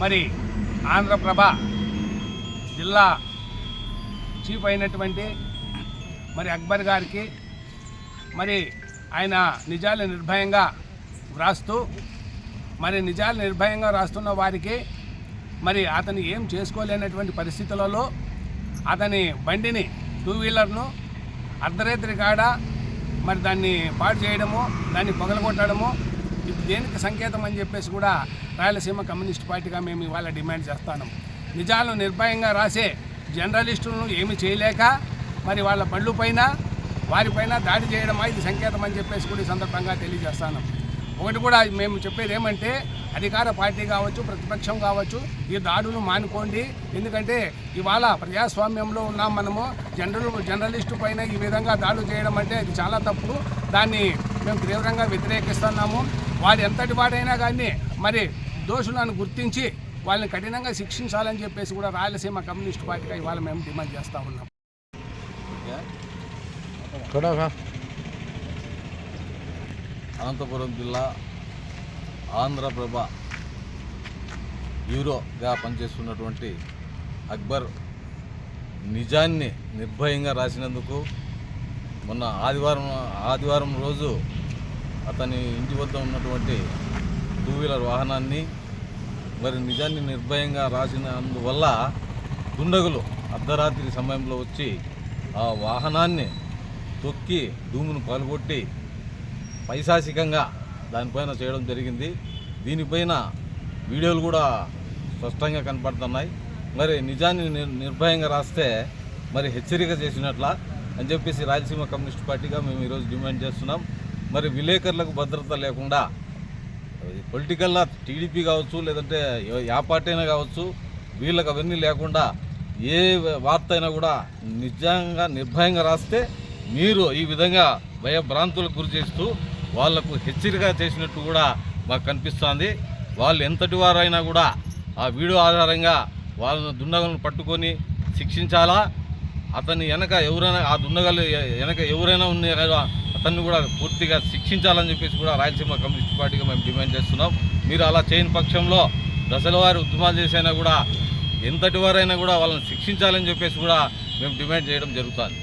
మరి ఆంధ్రప్రభ జిల్లా చీఫ్ అయినటువంటి మరి అక్బర్ గారికి మరి ఆయన నిజాలు నిర్భయంగా వ్రాస్తూ మరి నిజాలు నిర్భయంగా రాస్తున్న వారికి మరి అతను ఏం చేసుకోలేనటువంటి పరిస్థితులలో అతని బండిని టూ వీలర్ను అర్ధరాత్రి కాడ మరి దాన్ని పాడు చేయడము దాన్ని పగలగొట్టడము ఇది దేనికి సంకేతం అని చెప్పేసి కూడా రాయలసీమ కమ్యూనిస్ట్ పార్టీగా మేము ఇవాళ డిమాండ్ చేస్తాను. నిజాలు నిర్భయంగా రాసే జర్నలిస్టులను ఏమి చేయలేక మరి వాళ్ళ పళ్ళు పైన వారిపైన దాడి చేయడమా ఇది సంకేతం అని చెప్పేసి కూడా ఈ సందర్భంగా తెలియజేస్తాను. ఒకటి కూడా మేము చెప్పేది ఏమంటే అధికార పార్టీ కావచ్చు ప్రతిపక్షం కావచ్చు ఈ దాడులు మానుకోండి. ఎందుకంటే ఇవాళ ప్రజాస్వామ్యంలో ఉన్నాం మనము. జనరల్ జర్నలిస్టు పైన ఈ విధంగా దాడులు చేయడం అంటే అది చాలా తప్పు. దాన్ని మేము తీవ్రంగా వ్యతిరేకిస్తున్నాము. వాడు ఎంతటి వాడైనా కానీ మరి దోషులను గుర్తించి వాళ్ళని కఠినంగా శిక్షించాలని చెప్పేసి కూడా రాయలసీమ కమ్యూనిస్ట్ పార్టీగా ఇవాళ మేము డిమాండ్ చేస్తూ ఉన్నాం. అనంతపురం జిల్లా ఆంధ్రప్రభ బ్యూరోగా పనిచేస్తున్నటువంటి అక్బర్ నిజాన్ని నిర్భయంగా రాసినందుకు మొన్న ఆదివారం ఆదివారం రోజు అతని ఇంటి వద్ద ఉన్నటువంటి టూ వీలర్ వాహనాన్ని మరి నిజాన్ని నిర్భయంగా రాసినందువల్ల దుండగులు అర్ధరాత్రి సమయంలో వచ్చి ఆ వాహనాన్ని తొక్కి ధూమును పాల్గొట్టి పైశాసికంగా దానిపైన చేయడం జరిగింది. దీనిపైన వీడియోలు కూడా స్పష్టంగా కనపడుతున్నాయి. మరి నిజాన్ని నిర్- నిర్భయంగా రాస్తే మరి హెచ్చరిక చేసినట్ల అని చెప్పేసి రాయలసీమ కమ్యూనిస్ట్ పార్టీగా మేము ఈరోజు డిమాండ్ చేస్తున్నాం. మరి విలేకరులకు భద్రత లేకుండా పొలిటికల్లా టీడీపీ కావచ్చు లేదంటే ఏ- యా పార్టీ అయినా కావచ్చు వీళ్ళకి అవన్నీ లేకుండా ఏ వార్త అయినా కూడా నిజంగా నిర్భయంగా రాస్తే మీరు ఈ విధంగా భయభ్రాంతులకు గురి చేస్తూ వాళ్ళకు హెచ్చరిక చేసినట్టు కూడా మాకు కనిపిస్తోంది. వాళ్ళు ఎంతటి వారైనా కూడా ఆ వీడియో ఆధారంగా వాళ్ళను దుండగలను పట్టుకొని శిక్షించాలా? అతని వెనక ఎవరైనా ఆ దుండగలు వెనక ఎవరైనా ఉన్నాయి? కదా అతన్ని కూడా పూర్తిగా శిక్షించాలని చెప్పేసి కూడా రాయలసీమ కమ్యూనిస్ట్ పార్టీగా మేము డిమాండ్ చేస్తున్నాం. మీరు అలా చేయని పక్షంలో దశల వారి ఉద్యమాలు చేసైనా కూడా ఎంతటి వారైనా కూడా వాళ్ళని శిక్షించాలని చెప్పేసి కూడా మేము డిమాండ్ చేయడం జరుగుతుంది.